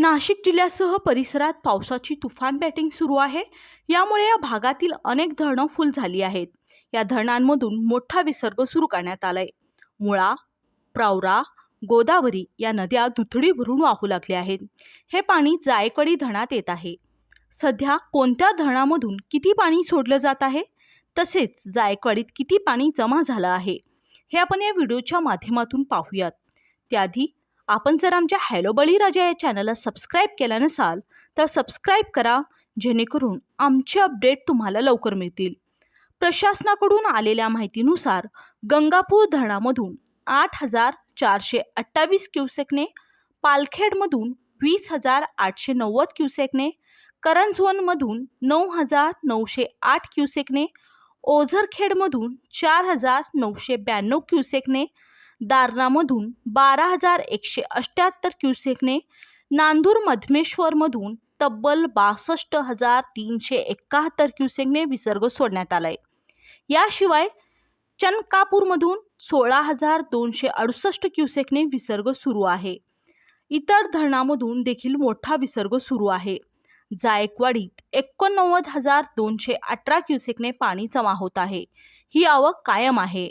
नाशिक जिल्ह्यासह परिसरात पावसाची तुफान बॅटिंग सुरू आहे. यामुळे या भागातील अनेक धरणं फुल झाली आहेत. या धरणांमधून मोठा विसर्ग सुरू करण्यात आलाय. मुळा प्रावरा गोदावरी या नद्या दुथडी भरून वाहू लागल्या आहेत. हे पाणी जायकडी धरणात येत आहे. सध्या कोणत्या धरणामधून किती पाणी सोडलं जात आहे? तसेच जायकवाडीत किती पाणी जमा झालं आहे? हे आपण या व्हिडिओच्या माध्यमातून पाहूयात. त्याआधी आपण जर आमच्या हॅलो बळीराजा या चॅनलला सबस्क्राईब केला नसाल तर सबस्क्राईब करा जेणेकरून आमचे अपडेट तुम्हाला लवकर मिळतील. प्रशासनाकडून आलेल्या माहितीनुसार गंगापूर धरणामधून आठ हजार चारशे अठ्ठावीस क्युसेकने पालखेडमधून वीस हजार आठशे नव्वद क्युसेकने करंजवनमधून नऊ हजार नऊशे आठ क्युसेकने ओझरखेडमधून चार हजार नऊशे ब्याण्णव क्युसेकने दारणामधून बारा हजार एकशे अष्ट्याहत्तर क्युसेकने नांदूर मधमेश्वरमधून तब्बल बासष्ट हजार तीनशे एकाहत्तर क्युसेकने विसर्ग सोडण्यात आलाय. याशिवाय चनकापूरमधून सोळा हजार दोनशे अडुसष्ट क्युसेकने विसर्ग सुरू आहे. इतर धरणामधून देखील मोठा विसर्ग सुरू आहे. जायकवाडीत एकोणनव्वद हजार दोनशे अठरा क्युसेकने पाणी जमा होत आहे. ही आवक कायम आहे.